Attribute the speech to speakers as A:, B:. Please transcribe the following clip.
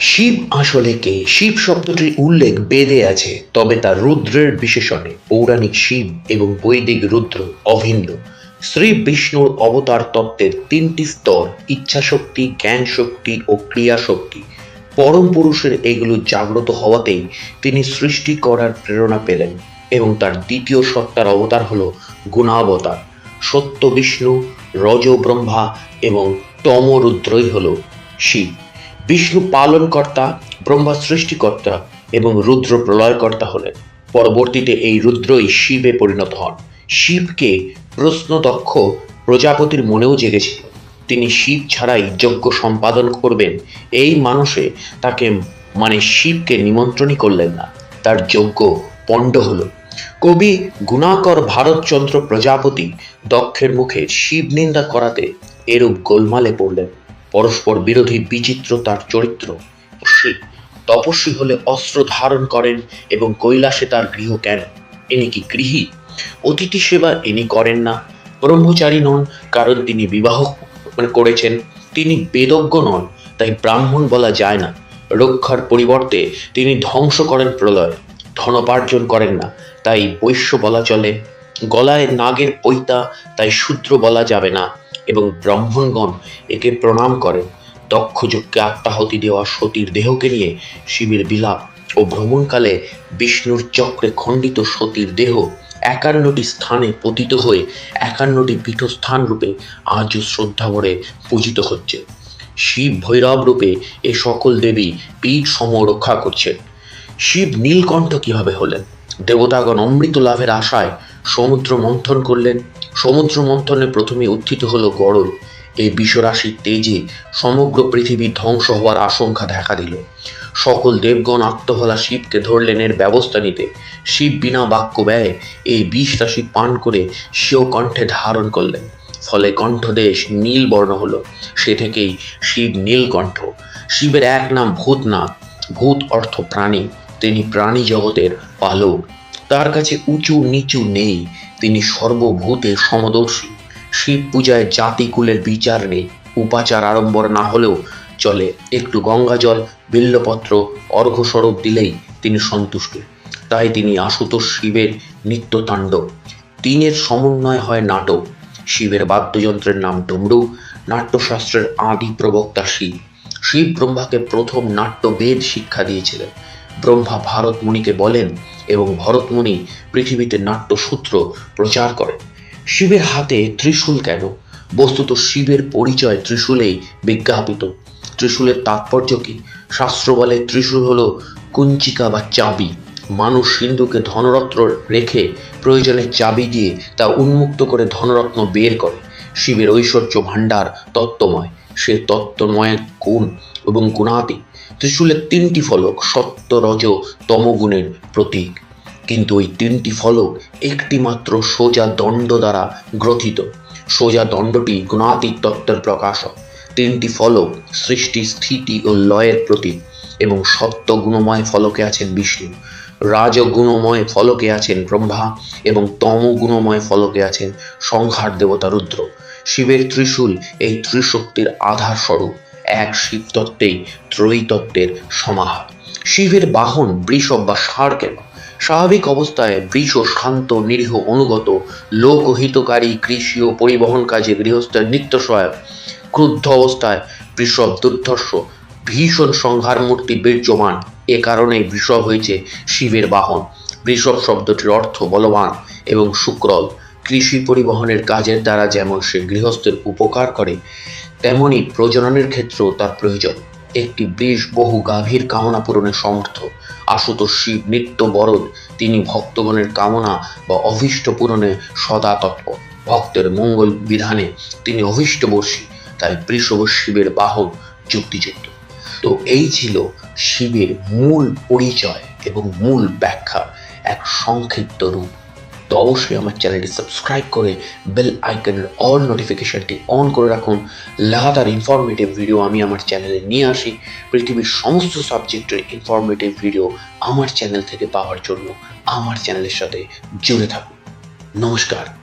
A: শিব আসলে কে? শিব শব্দটির উল্লেখ বেদে আছে, তবে তা রুদ্রের বিশেষণে। পৌরাণিক শিব এবং বৈদিক রুদ্র অভিন্ন। শ্রী বিষ্ণুর অবতার তত্ত্বের তিনটি স্তর, ইচ্ছাশক্তি জ্ঞান শক্তি ও ক্রিয়া শক্তি পরম পুরুষের এগুলো জাগ্রত হওয়াতেই তিনি সৃষ্টি করার প্রেরণা পেলেন এবং তার দ্বিতীয় সত্তার অবতার হল গুণাবতার। সত্য বিষ্ণু রজ ব্রহ্মা এবং তমরুদ্রই হল শিব। বিষ্ণু পালনকর্তা ব্রহ্মা সৃষ্টিকর্তা এবং রুদ্র প্রলয়কর্তা হলেন। পরবর্তীতে এই রুদ্রই শিবে পরিণত হন। শিবকে প্রশ্নদক্ষ প্রজাপতির মনেও জেগেছিল। তিনি শিব ছাড়াই যজ্ঞ সম্পাদন করবেন। এই মানুষে তাকে মানে শিবকে নিমন্ত্রণই করলেন না। তার যজ্ঞ পণ্ড হল। কবি গুণাকর ভারতচন্দ্র প্রজাপতি দক্ষের মুখে শিব নিন্দা করাতে এরূপ গোলমালে পড়লেন। পরস্পর বিরোধী বিচিত্র তার চরিত্র শিব তপস্বী হলে অস্ত্র ধারণ করেন এবং কৈলাসে তার গৃহ কেন ইনি কি গৃহী? অতিথি সেবা ইনি করেন না। ব্রহ্মচারী নন, কারণ তিনি বিবাহ মানে করেছেন। তিনি বেদজ্ঞ নন, তাই ব্রাহ্মণ বলা যায় না। রক্ষার পরিবর্তে তিনি ধ্বংস করেন প্রলয় ধনোপার্জন করেন না, তাই বৈশ্য বলা চলে। গলায় নাগের পৈতা, তাই শূদ্র বলা যাবে না। এবং ব্রাহ্মণগণ একে প্রণাম করেন। দক্ষ যজ্ঞে আত্মাহতি দেওয়া সতীর দেহকে নিয়ে শিবের বিলাপ ও ভ্রমণকালে বিষ্ণুর চক্রে খণ্ডিত সতীর দেহ একান্নটি স্থানে পতিত হয়ে একান্নটি পীঠস্থান রূপে আজও শ্রদ্ধা ভরে পূজিত হচ্ছে। শিব ভৈরব রূপে এ সকল দেবী পীঠ সম রক্ষা করছেন। শিব নীলকণ্ঠ কীভাবে হলেন? দেবতাগণ অমৃত লাভের আশায় সমুদ্র মন্থন করলেন। সমুদ্র মন্থনে প্রথমে উত্থিত হলো গড়ল এই বিশ্বরাশির তেজে সমগ্র পৃথিবী ধ্বংস হওয়ার আশঙ্কা দেখা দিল। সকল দেবগণ আত্মহলা শিবকে ধরলেন এর ব্যবস্থা নিতে। শিব বিনা বাক্য ব্যয় এই বিষ রাশি পান করে স্বীয় কণ্ঠে ধারণ করলেন। ফলে কণ্ঠদেশ নীল বর্ণ হলো। সে থেকেই শিব নীলকণ্ঠ। শিবের এক নাম ভূতনাথ। ভূত অর্থ প্রাণী। তিনি প্রাণী জগতের পালক। তার কাছে উঁচু নিচু নেই। তিনি সর্বভূতে সমদর্শী। শিব পূজায় জাতিকুলের বিচার নেই উপাচার আড়ম্বর না হলেও চলে। একটু গঙ্গা জল, বিল্লপত্র, অর্ঘ্যস্বরূপ দিলেই তিনি সন্তুষ্ট। তাই তিনি আশুতোষ শিবের নিত্যতাণ্ডব। তিনের সমন্বয় হয় নাটক। শিবের বাদ্যযন্ত্রের নাম ডমরু নাট্যশাস্ত্রের আদি প্রবক্তা শিব। শিব ব্রহ্মাকে প্রথম নাট্যবেদ শিক্ষা দিয়েছিলেন। ব্রহ্মা ভারতমুনিকে বলেন এবং ভরতমুনি পৃথিবীতে নাট্যসূত্র প্রচার করেন শিবের হাতে ত্রিশূল কেন? বস্তুত শিবের পরিচয় ত্রিশূলেই বিজ্ঞাপিত। ত্রিশূলের তাৎপর্য কি? শাস্ত্র বলে ত্রিশূল হলো কুঞ্চিকা বা চাবি। মানুষ সিন্ধুকে ধনরত্ন রেখে প্রয়োজনে চাবি দিয়ে তা উন্মুক্ত করে ধনরত্ন বের করে। শিবের ঐশ্বর্য ভাণ্ডার তত্ত্বময়। সে তত্ত্বময়ের গুণ এবং গুণাতি ত্রিশূলের তিনটি ফলক সত্য রজ তমগুণের প্রতীক। কিন্তু ওই তিনটি ফলক একটি মাত্র সোজা দণ্ড দ্বারা গ্রথিত। সোজা দণ্ডটি গুণাতীত তত্ত্বের প্রকাশক। তিনটি ফলক সৃষ্টি স্থিতি ও লয়ের প্রতীক এবং সত্য গুণময় ফলকে আছেন বিষ্ণু। রাজগুণময় ফলকে আছেন ব্রহ্মা এবং তমগুণময় ফলকে আছেন সংহার দেবতা রুদ্র। শিবের ত্রিশূল এই ত্রিশক্তির আধার স্বরূপ এক শিব তত্ত্বেই ত্রয়ী তত্ত্বের সমাহার। শিবের বাহন বৃষভ বা ষাঁড় কেন স্বাভাবিক অবস্থায় বৃষ শান্ত, নিরীহ, অনুগত, লোকহিতকারী, কৃষি ও পরিবহন কাজে গৃহস্থের নিত্য সহায়ক। ক্রুদ্ধ অবস্থায় বৃষভ দুর্ধর্ষ, ভীষণ সংহার মূর্তি বীর্যমান। এ কারণে বৃষভ হয়েছে শিবের বাহন। বৃষভ শব্দটির অর্থ বলবান এবং শুক্রল কৃষি পরিবহনের কাজের দ্বারা যেমন সে গৃহস্থের উপকার করে, তেমনি প্রজননের ক্ষেত্রেও তার প্রয়োজন। একটি বৃষ বহু গাভীর কামনা পূরণে সমর্থ আশুতোষ শিব নিত্য বরদ তিনি ভক্তগণের কামনা বা অভীষ্ট পূরণে সদা তৎপর। ভক্তের মঙ্গল বিধানে তিনি অভীষ্টবর্ষী, তাই বৃষভ শিবের বাহন যুক্তিযুক্ত। তো এই ছিল শিবের মূল পরিচয় এবং মূল ব্যাখ্যা, এক সংক্ষিপ্ত রূপ। তো অবশ্যই আমার চ্যানেলটি সাবস্ক্রাইব করে বেল আইকনের অল নোটিফিকেশানটি অন করে রাখুন। লাগাতার ইনফরমেটিভ ভিডিও আমি আমার চ্যানেলে নিয়ে আসি। পৃথিবীর সমস্ত সাবজেক্টের ইনফরমেটিভ ভিডিও আমার চ্যানেল থেকে পাওয়ার জন্য আমার চ্যানেলের সাথে জুড়ে থাকুন। নমস্কার।